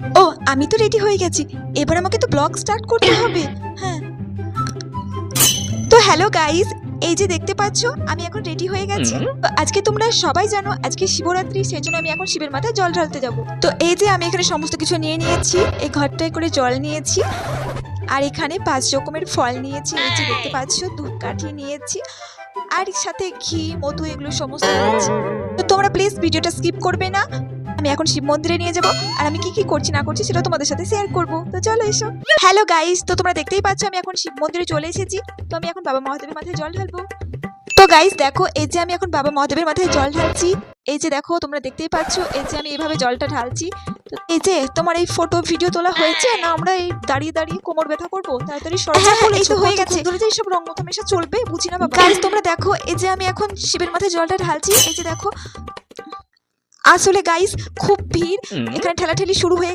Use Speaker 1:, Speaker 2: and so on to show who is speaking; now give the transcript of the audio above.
Speaker 1: ও আমি তো রেডি হয়ে গেছি। এবার আমাকে তো ব্লগ স্টার্ট করতে হবে। হ্যাঁ। তো হ্যালো গাইস এই যে দেখতে পাচ্ছ আমি এখন রেডি হয়ে গেছি। আজকে তোমরা সবাই জানো আজকে শিবরাত্রি সেই জন্য আমি এখন শিবের মাথায় জল ঢালতে যাব। তো এই যে আমি এখানে সমস্ত কিছু নিয়ে নিয়েছি এই ঘরটায় করে জল নিয়েছি আর এখানে পাঁচ রকমের ফল নিয়েছি। এই যে দেখতে পাচ্ছ দুধ কাঠি নিয়েছি আর সাথে ঘি মধু এগুলো সমস্ত নিয়েছি তো তোমরা প্লিজ ভিডিওটা স্কিপ করবে না। আমি এখন শিব মন্দিরে নিয়ে যাব আর আমি কি কি করছি না করছি সেটা তোমাদের সাথে শেয়ার করব। তো চলো এসো। হ্যালো গাইস তো তোমরা দেখতেই পাচ্ছ আমি এখন শিব মন্দিরে চলে এসেছি। তো আমি এখন বাবা মহাদেবের মাথায় জল ঢালবো। তো গাইস দেখো এই যে আমি এখন বাবা মহাদেবের মাথায় জল ঢালছি। এই যে দেখো তোমরা দেখতেই পাচ্ছ এই যে আমি এইভাবে জলটা ঢালছি। এই যে তোমার এই ফটো ভিডিও তোলা হয়েছে? না আমরা এই দাঁড়িয়ে দাঁড়িয়ে কোমর ব্যথা করব? তাড়াতাড়ি সরজা এই তো হয়ে গেছে। ধরে যে এইসব রং মেশা চলবে বুঝি না বাবা। তোমরা দেখো এই যে আমি এখন শিবের মাথায় জলটা ঢালছি। এই যে দেখো আসলে গাইস খুব ভিড়। এখানে ঠেলাঠেলি শুরু হয়ে